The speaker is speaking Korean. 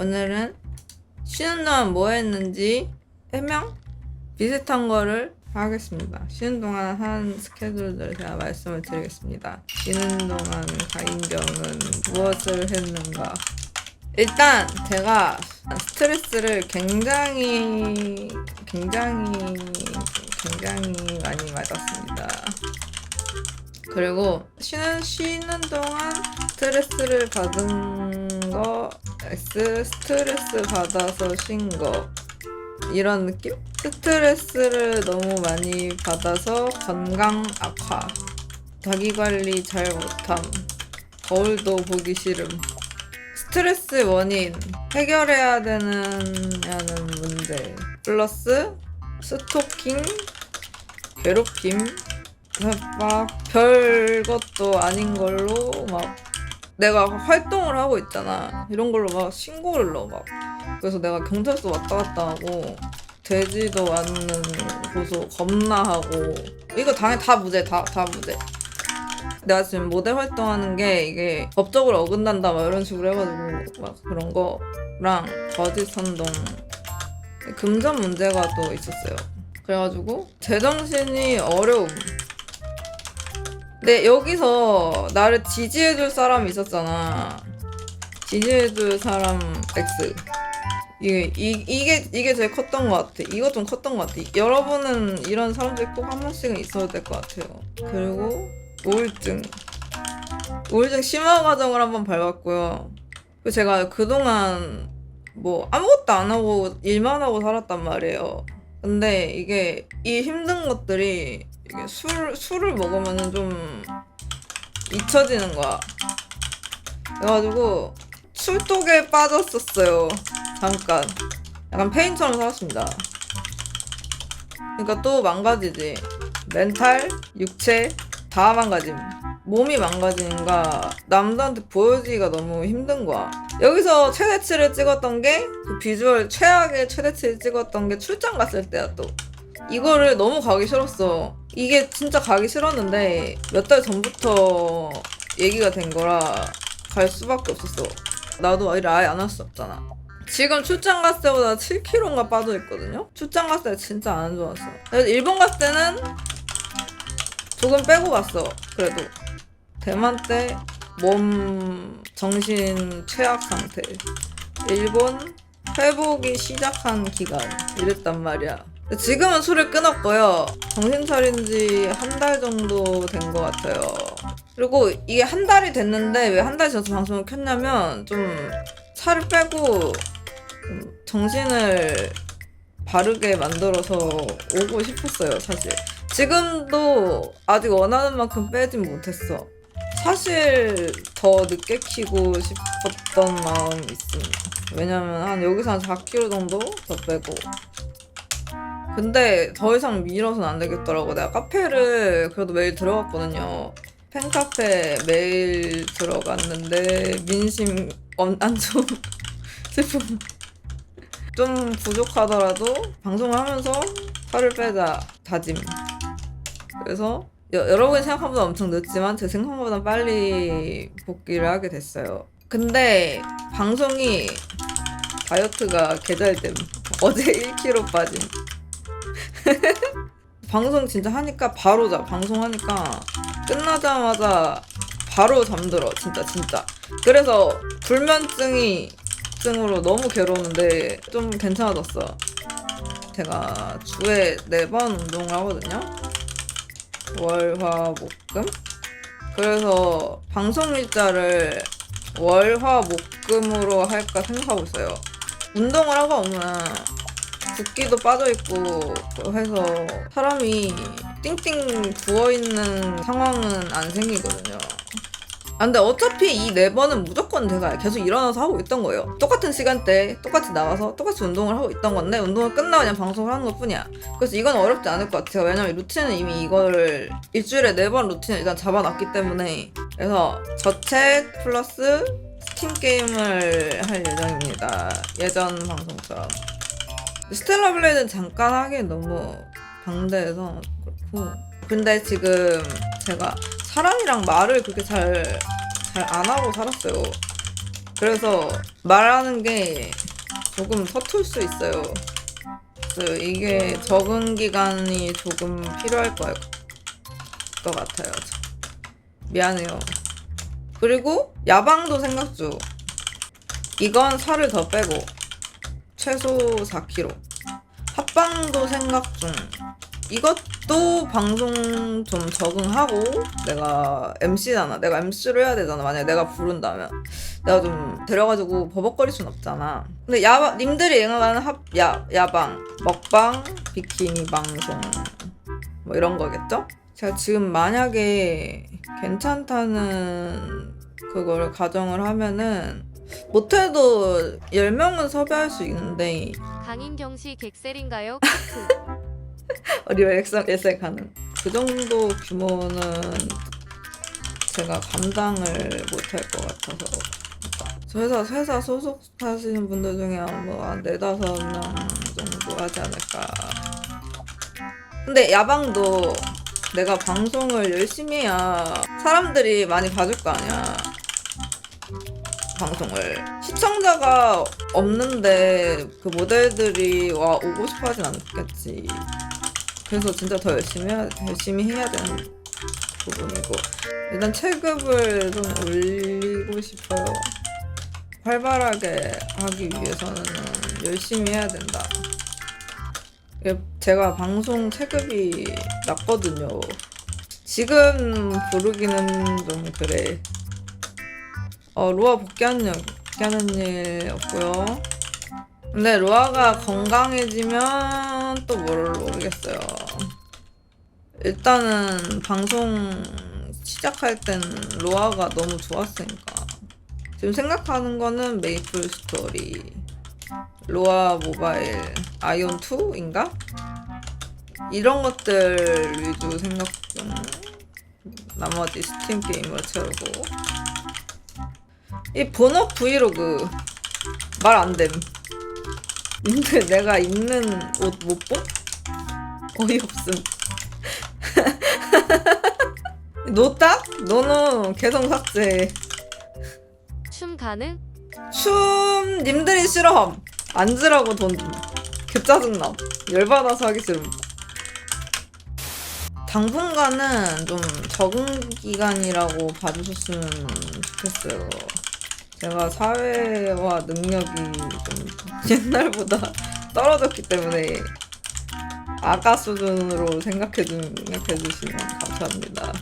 오늘은 쉬는 동안 뭐 했는지 해명 비슷한 거를 하겠습니다. 쉬는 동안 한 스케줄들 제가 말씀을 드리겠습니다. 쉬는 동안 가인경은 무엇을 했는가? 일단 제가 스트레스를 굉장히 굉장히 굉장히 많이 맞았습니다. 그리고 쉬는 쉬는 동안 스트레스를 받은 거 S 스트레스 받아서 쉰 거. 이런 느낌? 스트레스를 너무 많이 받아서 건강 악화. 자기 관리 잘 못함. 거울도 보기 싫음. 스트레스 원인. 해결해야 되느냐는 문제. 플러스 스토킹 괴롭힘. 막 별것도 아닌 걸로 막 내가 활동을 하고 있잖아. 이런 걸로 막 신고를 넣어 막. 그래서 내가 경찰서 왔다 갔다 하고 되지도 않는 고소 겁나 하고. 이거 당연히 다 무죄 다, 다 무죄. 내가 지금 모델 활동하는 게 이게 법적으로 어긋난다 막 이런 식으로 해가지고 막 그런 거랑 거짓 선동 금전 문제가 또 있었어요. 그래가지고 제정신이 어려움 근데 여기서 나를 지지해줄 사람이 있었잖아. 지지해줄 사람 X. 이게 이, 이게 이게 제일 컸던 것 같아. 이거 좀 컸던 것 같아. 여러분은 이런 사람들이 꼭 한 번씩은 있어야 될 것 같아요. 그리고 우울증. 우울증 심화 과정을 한번 밟았고요. 그리고 제가 그동안 뭐 아무것도 안 하고 일만 하고 살았단 말이에요. 근데 이게 이 힘든 것들이 이게 술 술을 먹으면은 좀 잊혀지는 거야. 그래가지고 술독에 빠졌었어요. 잠깐. 약간 페인처럼 살았습니다. 그러니까 또 망가지지. 멘탈, 육체 다 망가짐. 몸이 망가지니까 남들한테 보여주기가 너무 힘든 거야. 여기서 최대치를 찍었던 게그 비주얼 최악의 최대치를 찍었던 게 출장 갔을 때야 또. 이거를 너무 가기 싫었어. 이게 진짜 가기 싫었는데 몇 달 전부터 얘기가 된 거라 갈 수밖에 없었어. 나도 일 아예 안 할 수 없잖아. 지금 출장 갔을 때보다 7kg가 빠져있거든요? 출장 갔을 때 진짜 안 좋았어. 그래서 일본 갔을 때는 조금 빼고 갔어. 그래도. 대만 때 몸, 정신 최악 상태. 일본 회복이 시작한 기간. 이랬단 말이야. 지금은 술을 끊었고요. 정신 차린 지 한 달 정도 된 것 같아요. 그리고 이게 한 달이 됐는데 왜 한달 전에 방송을 켰냐면 좀 살을 빼고 좀 정신을 바르게 만들어서 오고 싶었어요, 사실. 지금도 아직 원하는 만큼 빼진 못했어. 사실 더 늦게 키고 싶었던 마음이 있습니다. 왜냐면 한 여기서 한 4kg 정도 더 빼고 근데 더 이상 밀어서는 안 되겠더라고. 내가 카페를 그래도 매일 들어갔거든요. 팬카페 매일 들어갔는데 민심 엄- 안 좋은 슬픔. 좀 부족하더라도 방송을 하면서 살을 빼자 다짐. 그래서 여, 여러분이 생각보다 엄청 늦지만 제 생각보다 빨리 복귀를 하게 됐어요. 근데 방송이 다이어트가 개잘됨. 어제 1kg 빠짐. 방송 진짜 하니까 바로 자. 방송 하니까 끝나자마자 바로 잠들어. 진짜 진짜. 그래서 불면증이 증으로 너무 괴로웠는데 좀 괜찮아졌어. 제가 주에 네번 운동을 하거든요. 월화 목금. 그래서 방송 일자를 월화 목금으로 할까 생각하고 있어요. 운동을 하고 오면 붓기도 빠져있고 해서 사람이 띵띵 부어있는 상황은 안 생기거든요. 아, 근데 어차피 이 네 번은 무조건 제가 계속 일어나서 하고 있던 거예요. 똑같은 시간대에 똑같이 나와서 똑같이 운동을 하고 있던 건데 운동을 끝나고 그냥 방송을 하는 것 뿐이야. 그래서 이건 어렵지 않을 것 같아요. 왜냐면 루틴은 이미 이걸 일주일에 네 번 루틴을 일단 잡아놨기 때문에 그래서 저책 플러스 스팀 게임을 할 예정입니다. 예전 방송처럼. 스텔라 블레이드는 잠깐 하기엔 너무 방대해서 그렇고 근데 지금 제가 사람이랑 말을 그렇게 잘 잘 안 하고 살았어요 그래서 말하는 게 조금 서툴 수 있어요. 그래서 이게 적응 기간이 조금 필요할 거, 것 같아요. 미안해요. 그리고 야방도 생각 중. 이건 살을 더 빼고 최소 4kg. 합방도 생각 중. 이것도 방송 좀 적응하고 내가 MC잖아. 내가 MC를 해야 되잖아. 만약에 내가 부른다면. 내가 좀 데려가지고 버벅거릴 순 없잖아. 근데 야 님들이 예상하는 합, 야, 야방, 먹방, 비키니 방송 뭐 이런 거겠죠? 제가 지금 만약에 괜찮다는 그거를 가정을 하면은 못해도 10명은 섭외할 수 있는데 강인경 씨 객셀인가요? 어리와 액상 예색하는. 그 정도 규모는 제가 감당을 못할 것 같아서. 저 회사 회사 소속 하시는 분들 중에 뭐한 네다섯 명 정도 하지 않을까. 근데 야방도 내가 방송을 열심히 해야 사람들이 많이 봐줄 거 아니야. 방송을. 시청자가 없는데 그 모델들이 와 오고 싶어 하진 않겠지 그래서 진짜 더 열심히 해야, 열심히 해야 되는 부분이고 일단 체급을 좀 올리고 싶어요. 활발하게 하기 위해서는 열심히 해야 된다. 제가 방송 체급이 낮거든요. 지금 부르기는 좀 그래. 어, 로아 복귀하는, 일- 복귀하는 일 없고요. 근데 로아가 건강해지면 또뭘 모르겠어요. 일단은 방송 시작할 땐 로아가 너무 좋았으니까. 지금 생각하는 거는 메이플 스토리, 로아 모바일, 아이온 2인가? 이런 것들 위주 생각 중. 나머지 스팀 게임으로 채우고. 이 본업 브이로그 말 안 됨. 근데 내가 입는 옷 못 봄? 어이없음. 노딱? 너는 계속 삭제. 춤 가능? 춤 님들이 싫어함. 앉으라고 돈 개짜증남. 열받아서 하기 싫음. 당분간은 좀 적응 기간이라고 봐주셨으면 좋겠어요. 제가 사회화 능력이 좀 옛날보다 떨어졌기 때문에 아까 수준으로 생각해 주, 생각해 주시면 감사합니다.